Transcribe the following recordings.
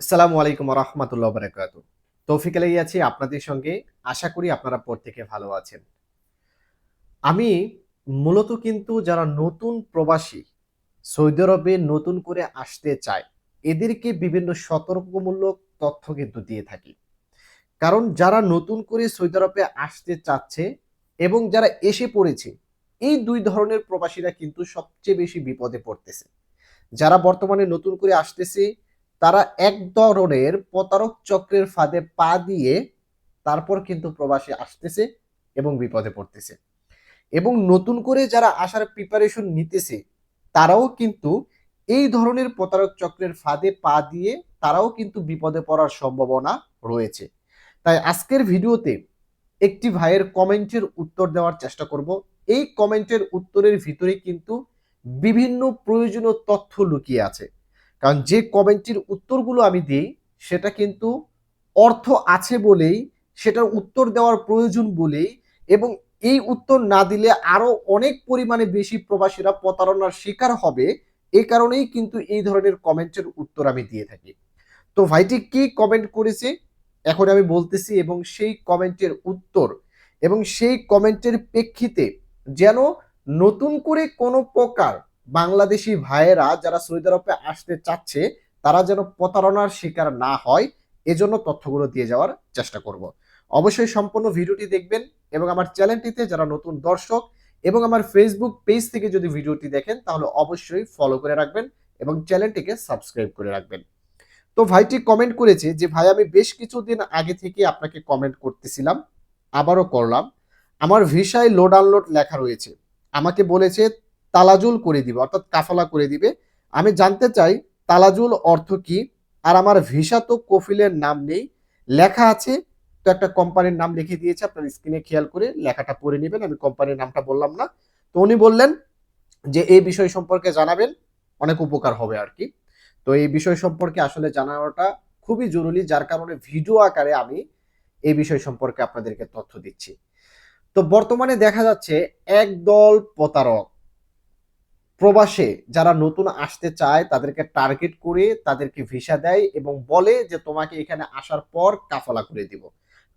আসসালামু আলাইকুম রহমতুল্লাহ বারাকাতু তৌফিক আলাই আছি আপনাদের সঙ্গে। আশা করি আপনারা প্রত্যেকে ভালো আছেন। আমি মূলত কিন্তু যারা নতুন প্রবাসী, সৌদি আরবে নতুন করে আসতে চায়, এদেরকে বিভিন্ন সতর্কমূলক তথ্য কিন্তু দিয়ে থাকি। কারণ যারা নতুন করে সৌদি আরবে আসতে চাচ্ছে এবং যারা এসে পড়েছে, এই দুই ধরনের প্রবাসীরা কিন্তু সবচেয়ে বেশি বিপদে পড়তেছে। যারা বর্তমানে নতুন করে আসতেছে তারা এক ধরনের প্রতারক চক্রের ফাঁদে পা দিয়ে তারপর কিন্তু প্রবাসে আসতেছে এবং বিপদে পড়তেছে। এবং নতুন করে যারা আসার প্রিপারেশন নিতেছে, তারাও কিন্তু এই ধরনের প্রতারক চক্রের ফাঁদে পা দিয়ে তারাও কিন্তু বিপদে পড়ার সম্ভাবনা রয়েছে। তাই আজকের ভিডিওতে একটি ভাইয়ের কমেন্টের উত্তর দেওয়ার চেষ্টা করব। এই কমেন্টের উত্তরের ভিতরে কিন্তু বিভিন্ন প্রয়োজনীয় তথ্য লুকিয়ে আছে। কারণ যে কমেন্টটির উত্তরগুলো আমি দিই, সেটা কিন্তু অর্থ আছে বলেই, সেটার উত্তর দেওয়ার প্রয়োজন বলেই এবং এই উত্তর না দিলে আরও অনেক পরিমাণে বেশি প্রবাসীরা প্রতারণার শিকার হবে। এই কারণেই কিন্তু এই ধরনের কমেন্টের উত্তর আমি দিয়ে থাকি। তো ভাইটি কি কমেন্ট করেছে? এখন আমি বলতেছি এবং সেই কমেন্টের উত্তর এবং সেই কমেন্টের প্রেক্ষিতে যেন নতুন করে কোনো প্রকার বাংলাদেশি ভাইয়েরা যারা সৌদি আরবে আসতে চাচ্ছে, তারা যেন প্রতারণার শিকার না হয়, এজন্য তথ্যগুলো দিয়ে যাওয়ার চেষ্টা করব। অবশ্যই সম্পূর্ণ ভিডিওটি দেখবেন এবং আমার চ্যানেলটিতে যারা নতুন দর্শক এবং আমার ফেসবুক পেজ থেকে যদি ভিডিওটি দেখেন, তাহলে অবশ্যই ফলো করে রাখবেন এবং চ্যানেলটিকে সাবস্ক্রাইব করে রাখবেন। তো ভাইটি কমেন্ট করেছে যে, ভাই, আমি বেশ কিছুদিন আগে থেকে আপনাকে কমেন্ট করতেছিলাম, আবারও করলাম। আমার ভিসায় লোড আনলোড লেখা রয়েছে। আমাকে বলেছে তালাজুল করে দিবে, অর্থাৎ কাফালা করে দিবে। আমি জানতে চাই, তালাজুল অর্থ কি? আর আমার ভিসা তো কফিলের নাম নেই। লেখা আছে, তো একটা কোম্পানির নাম লিখে দিয়েছে, আপনার স্ক্রিনে খেয়াল করে লেখাটা পড়ে নেবেন, আমি কোম্পানির নামটা বললাম না। তো উনি বললেন যে, এই বিষয় সম্পর্কে জানাবেন, অনেক উপকার হবে আর কি। তো এই বিষয় সম্পর্কে আসলে জানানোটা খুবই জরুরি, যার কারণে ভিডিও আকারে আমি এই বিষয় সম্পর্কে আপনাদেরকে তথ্য দিচ্ছি। তো বর্তমানে দেখা যাচ্ছে, একদল প্রতারক প্রবাসে যারা নতুন আসতে চায়, তাদেরকে টার্গেট করে তাদেরকে ভিসা দেয় এবং বলে যে, তোমাকে এখানে আসার পর কাফলা করে দিব।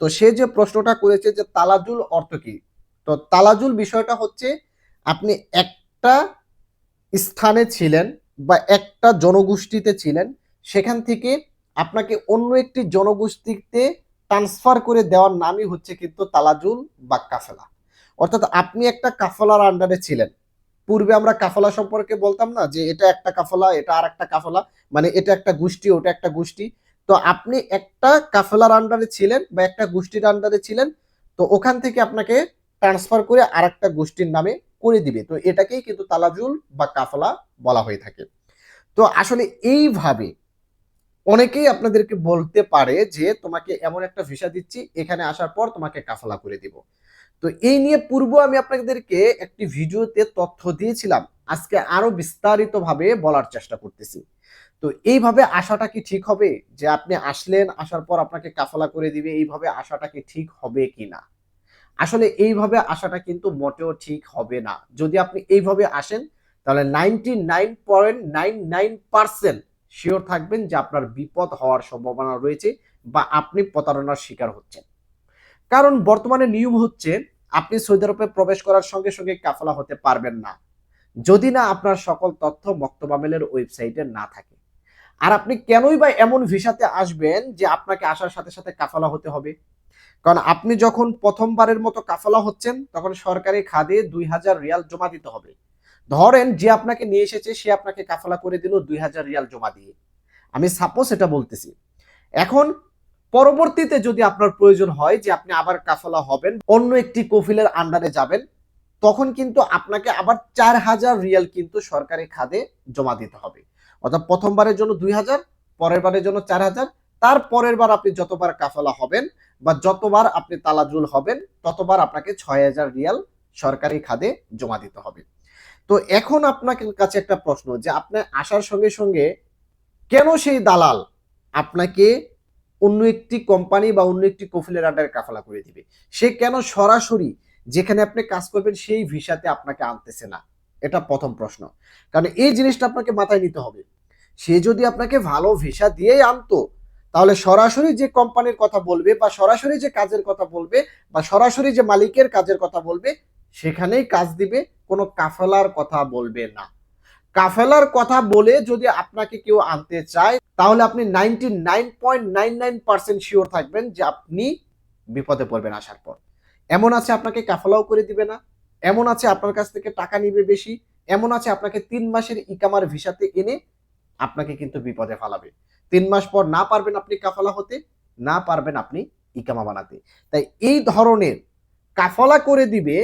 তো সে যে প্রশ্নটা করেছে যে, তালাজুল অর্থ কি? তো তালাজুল বিষয়টা হচ্ছে, আপনি একটা স্থানে ছিলেন বা একটা জনগোষ্ঠীতে ছিলেন, সেখান থেকে আপনাকে অন্য একটি জনগোষ্ঠীতে ট্রান্সফার করে দেওয়ার নামই হচ্ছে কিন্তু তালাজুল বা কাফেলা। অর্থাৎ আপনি একটা কাফলার আন্ডারে ছিলেন। পূর্বে আমরা কাফলা সম্পর্কে বলতাম না যে এটা একটা কাফলা, এটা আর একটা কাফলা মানে এটা একটা গোষ্ঠী, ওটা একটা গোষ্ঠী। তো আপনি একটা কাফলার আন্ডারে ছিলেন বা একটা গোষ্ঠীর আন্ডারে ছিলেন, তো ওখান থেকে আপনাকে ট্রান্সফার করে আর একটা গোষ্ঠীর নামে করে দিবে। তো এটাকেই কিন্তু তালাজুল বা কাফলা বলা হয়ে থাকে। তো আসলে এইভাবে অনেকেই আপনাদেরকে বলতে পারে যে তোমাকে এমন একটা ভিসা দিচ্ছি, এখানে আসার পর তোমাকে কাফলা করে দিব। তো এই নিয়ে পূর্ব আমি আপনাদেরকে একটি ভিডিওতে তথ্য দিয়েছিলাম। আজকে আরও বিস্তারিতভাবে বলার চেষ্টা করতেছি। তো এইভাবে আশাটা কি ঠিক হবে? যে আপনি আসলেন, আসার পর আপনাকে কাফলা করে দিবে, এইভাবে আশাটা কি ঠিক হবে কি না আসলে এইভাবে আসাটা কিন্তু মোটেও ঠিক হবে না। যদি আপনি এইভাবে আসেন, তাহলে ninety nine point nine nine percent sure থাকবেন যে আপনার বিপদ হওয়ার সম্ভাবনা রয়েছে বা আপনি প্রতারণার শিকার হচ্ছেন। কারণ বর্তমানে নিয়ম হচ্ছে, আপনি সৌদি আরবে প্রবেশ করার সঙ্গে সঙ্গে কাফলা হতে পারবেন না। যদি না আপনার সকল তথ্য মক্তবামেলের ওয়েবসাইটে না থাকে। আর আপনি কেনই বা এমন ভিসাতে আসবেন যে আপনাকে আসার সাথে সাথে কাফালা হতে হবে? কারণ আপনি যখন প্রথমবারের মতো কাফালা হচ্ছেন, তখন সরকারি খাদে দুই হাজার রিয়াল জমা দিতে হবে। ধরেন যে আপনাকে নিয়ে এসেছে, সে আপনাকে কাফালা করে দিল দুই হাজার রিয়াল জমা দিয়ে। আমি সাপোজ এটা বলতেছি। এখন পরবর্তীতে যদি আপনার প্রয়োজন হয় যে আপনি আবার কাফালা হবেন, অন্য একটি কফিলের আন্ডারে যাবেন, তখন কিন্তু আপনাকে আবার চার হাজার রিয়াল কিন্তু সরকারি খাদে জমা দিতে হবে। অর্থাৎ প্রথমবারের জন্য দুই হাজার পরের বারের জন্য চার হাজার তার পরের বার আপনি যতবার কাফালা হবেন বা যতবার আপনি তালাজুল হবেন, ততবার আপনাকে ছয় হাজার রিয়াল সরকারি খাদে জমা দিতে হবে। তো এখন আপনার কাছে একটা প্রশ্ন যে আপনি আসার সঙ্গে সঙ্গে কেন সেই দালাল আপনাকে অন্য একটি কোম্পানি বা অন্য একটি কফিলের আন্ডারে কাফালা করে দিবে। সে কেন সরাসরি যেখানে আপনি কাজ করবেন সেই ভিসাতে আপনাকে আনতেছে না? এটা প্রথম প্রশ্ন। কারণ এই জিনিসটা আপনাকে মাথায় নিতে হবে। সে যদি আপনাকে ভালো ভিসা দিয়েই আনতো, তাহলে সরাসরি যে কোম্পানির কথা বলবে বা সরাসরি যে কাজের কথা বলবে বা সরাসরি যে মালিকের কাজের কথা বলবে, সেখানেই কাজ দিবে, কোনো কাফেলার কথা বলবে না। কাফেলার কথা বলে যদি আপনাকে কেউ আনতে চায়, তাহলে আপনি ninety nine point nine nine percent sure থাকবেন যে আপনি বিপদে পড়বেন আসার পর। এমন আছে আপনাকে কাফেলাও করে দিবে না, এমন আছে আপনার কাছ থেকে টাকা নিবে বেশি, এমন আছে আপনাকে তিন মাসের ইকামার ভিসাতে এনে আপনাকে কিন্তু বিপদে ফালাবে। তিন মাস পর না পারবেন আপনি কাফালা হতে, না পারবেন আপনি ইকামা বানাতে। তাই এই ধরনের কাফলা করে দিবে,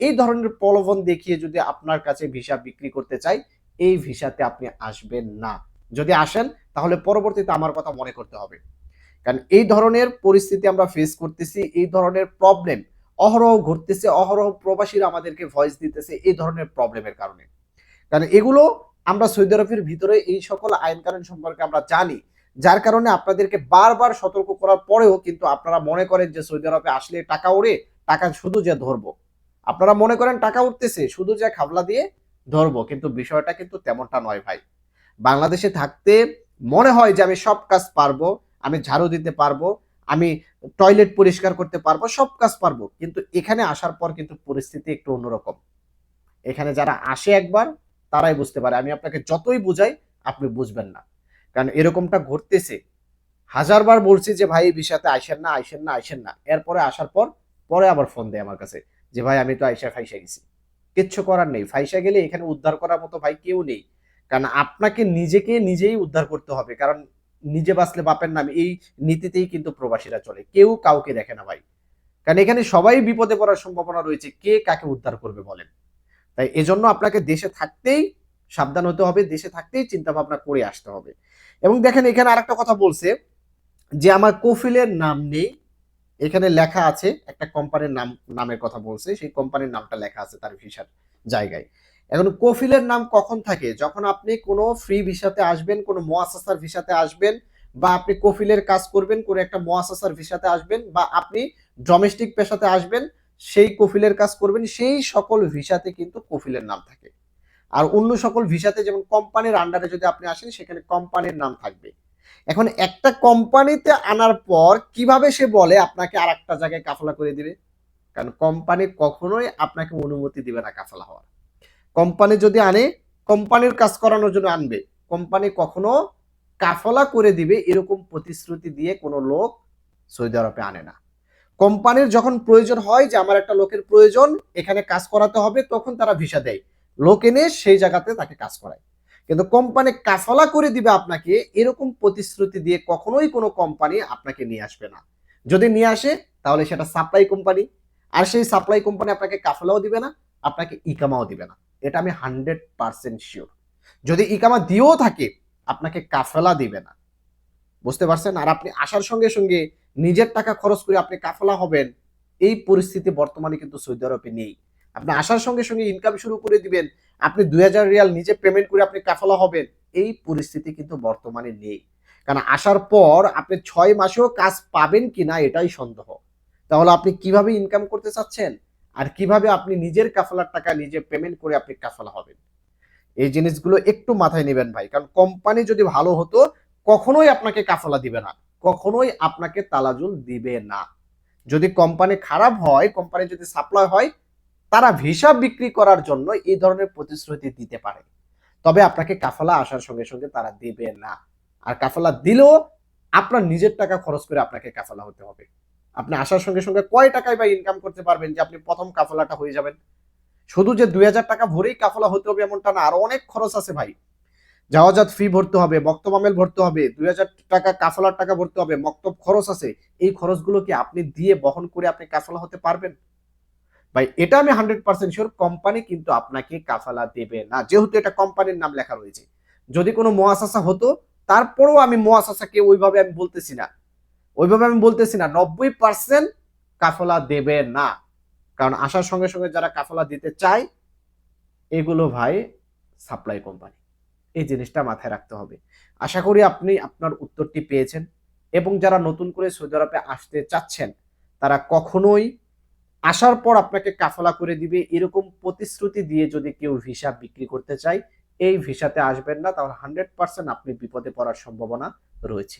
এই ধরনের প্রলোভন দেখিয়ে যদি আপনার কাছে ভিসা বিক্রি করতে চাই এই ভিসাতে আপনি আসবেন না। যদি আসেন, তাহলে পরবর্তীতে আমার কথা মনে করতে হবে। কারণ এই ধরনের পরিস্থিতি আমরা ফেস করতেছি, এই ধরনের প্রবলেম অহরহ ঘটতেছে, অহরহ প্রবাসীরা আমাদেরকে ভয়েস দিতেছে এই ধরনের প্রবলেমের কারণে। কারণ এগুলো আমরা সৌদি আরবের ভিতরে এই সকল আইন কানুন সম্পর্কে আমরা জানি, যার কারণে আপনাদেরকে বারবার সতর্ক করার পরেও কিন্তু আপনারা মনে করেন যে সৌদি আরবে আসলে টাকা উড়ে টাকা শুধু যে ধরবো। আপনারা মনে করেন টাকা উঠতেছে শুধু যে খাবলা দিয়ে ধরবো কিন্তু বিষয়টা কিন্তু তেমনটা নয় ভাই। বাংলাদেশে থাকতে মনে হয় যে আমি সব কাজ পারব, আমি ঝাড়ু দিতে পারব, আমি টয়লেট পরিষ্কার করতে পারব, সব কাজ পারব। কিন্তু এখানে আসার পর কিন্তু পরিস্থিতি একটু অন্যরকম। এখানে যারা আসে একবার, তারাই বুঝতে পারে। আমি আপনাকে যতই বুঝাই, আপনি বুঝবেন না। কারণ এরকমটা ঘটতেছে। হাজারবার বলছি যে, ভাই, এই বিষয়তে আইসেন না আইসেন না আইসেন না। এরপরে আসার পর, পরে আবার ফোন দেয় আমার কাছে যে, ভাই, আমি তো আইসা ফাইসা গেছি। কিচ্ছু করার নেই। ফাইসা গেলে এখানে উদ্ধার করার মতো ভাই কেউ নেই। কারণ আপনাকে নিজেকে নিজেই উদ্ধার করতে হবে। কারণ নিজে বাঁচলে বাপের নাম এই নীতিতেই কিন্তু প্রবাসীরা চলে। কেউ কাউকে দেখে না ভাই। কারণ এখানে সবাই বিপদে পড়ার সম্ভাবনা রয়েছে। কে কাকে উদ্ধার করবে বলেন? তাই এজন্য আপনাকে দেশে থাকতেই সাবধান হতে হবে, দেশে থাকতেই চিন্তা ভাবনা করে আসতে হবে। এবং দেখেন এখানে আরেকটা কথা বলছে যে, আমার কফিলের নাম নেই। এখানে লেখা আছে, একটা কোম্পানির নাম, নামের কথা বলছে, সেই কোম্পানির নামটা লেখা আছে তার ভিসার জায়গায়। এখন কফিলের নাম কখন থাকে? যখন আপনি কোনো ফ্রি ভিসাতে আসবেন, কোনো মোয়াসাসার ভিসাতে আসবেন, বা আপনি কফিলের কাজ করবেন, কোনো একটা মোয়াসাসার ভিসাতে আসবেন, বা আপনি ডোমেস্টিক পেশাতে আসবেন, সেই কফিলের কাজ করবেন, সেই সকল ভিসাতে কিন্তু কফিলের নাম থাকে। আর অন্য সকল ভিসাতে যেমন কোম্পানির আন্ডারে যদি আপনি আসেন, সেখানে কোম্পানির নাম থাকবে। এখন একটা কোম্পানিতে আনার পর কীভাবে সে বলে আপনাকে আর একটা জায়গায় কাফলা করে দিবে? কারণ কোম্পানি কখনোই আপনাকে অনুমতি দিবে না কাফলা হওয়ার। কোম্পানি যদি আনে কোম্পানির কাজ করানোর জন্য আনবে। কোম্পানি কখনো কাফলা করে দিবে এরকম প্রতিশ্রুতি দিয়ে কোনো লোক সৌদি আরবে আনে না। কোম্পানির যখন প্রয়োজন হয় যে আমার একটা লোকের প্রয়োজন, এখানে কাজ করাতে হবে, তখন তারা ভিসা দেয়। লোক এনে সেই জায়গাতে তাকে কাজ করায়। কিন্তু কোম্পানি কাফলা করে দিবে আপনাকে, এরকম প্রতিশ্রুতি দিয়ে কখনোই কোনো কোম্পানি আপনাকে নিয়ে আসবে না। যদি নিয়ে আসে, তাহলে সেটা সাপ্লাই কোম্পানি আর সেই সাপ্লাই কোম্পানি আপনাকে কাফলাও দিবে না, আপনাকে ইকামাও দিবে না। এটা আমি হান্ড্রেড পার্সেন্ট শিওর যদি ইকামা দিয়েও থাকে, আপনাকে কাফেলা দিবে না। বুঝতে পারছেন? আর আপনি আসার সঙ্গে সঙ্গে নিজের টাকা খরচ করে আপনি কাফেলা হবেন, এই পরিস্থিতি বর্তমানে কিন্তু সৌদি আরবে নেই। আপনি আসার সঙ্গে সঙ্গে ইনকাম শুরু করে দিবেন, আপনি দুই হাজার রিয়াল নিজে পেমেন্ট করে আপনি কাফলা হবেন, এই পরিস্থিতি কিন্তু বর্তমানে নেই। কারণ আসার পর আপনি ছয় মাসেও কাজ পাবেন কিনা এটাই সন্দেহ। তাহলে আপনি কীভাবে ইনকাম করতে চাচ্ছেন? আর কীভাবে আপনি নিজের কাফলার টাকা নিজে পেমেন্ট করে আপনি কাফলা হবেন? এই জিনিসগুলো একটু মাথায় নেবেন ভাই, কারণ কোম্পানি যদি ভালো হতো, কখনোই আপনাকে কাফলা দিবে না, কখনোই আপনাকে তালাজুল দিবে না। যদি কোম্পানি খারাপ হয় কোম্পানি যদি সাপ্লাই হয় তারা ভিসা বিক্রি করার জন্য এই ধরনের প্রতিশ্রুতি দিতে পারে। তবে আপনাকে কাফালা আসার সঙ্গে সঙ্গে তারা দেবে না। আর কাফালা দিলেও আপনার নিজের টাকা খরচ করে আপনাকে কাফালা হতে হবে। আপনি আসার সঙ্গে সঙ্গে কয় টাকায় বা ইনকাম করতে পারবেন যে আপনি প্রথম কাফলাটা হয়ে যাবেন? শুধু যে দুই হাজার টাকা ভরেই কাফলা হতে হবে এমনটা না, আরও অনেক খরচ আছে ভাই। যাওয়াজাত ফি ভরতে হবে মক্তব আমেল ভরতে হবে, দুই হাজার টাকা কাফলার টাকা ভরতে হবে, মক্তব খরচ আছে। এই খরচগুলো কি আপনি দিয়ে বহন করে আপনি কাফলা হতে পারবেন? ভাই, এটা আমি হান্ড্রেড পার্সেন্ট শিওর কোম্পানি কিন্তু আপনাকে কাফালা দেবে না। যেহেতু এটা কোম্পানির নাম লেখা রয়েছে। যদি কোনো মোয়াসাসা হতো, তারপরেও আমি মোয়াসাসাকে ওইভাবে আমি বলতেছি না। ওইভাবে আমি বলতেছি না, নব্বই পার্সেন্ট কাফলা দেবে না। কারণ আসার সঙ্গে সঙ্গে যারা কাফলা দিতে চায়, এগুলো ভাই সাপ্লাই কোম্পানি এই জিনিসটা মাথায় রাখতে হবে। আশা করি আপনি আপনার উত্তরটি পেয়েছেন। এবং যারা নতুন করে সৌদি আরবে আসতে চাচ্ছেন, তারা কখনোই আসার পর আপনাকে কাফলা করে দিবে, এরকম প্রতিশ্রুতি দিয়ে যদি কেউ ভিসা বিক্রি করতে চায়, এই ভিসাতে আসবেন না, তাহলে হান্ড্রেড পার্সেন্ট আপনি বিপদে পড়ার সম্ভাবনা রয়েছে।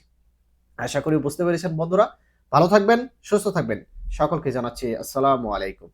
আশা করি বুঝতে পেরেছেন বন্ধুরা। ভালো থাকবেন, সুস্থ থাকবেন। সকলকে জানাচ্ছি আসসালামু আলাইকুম।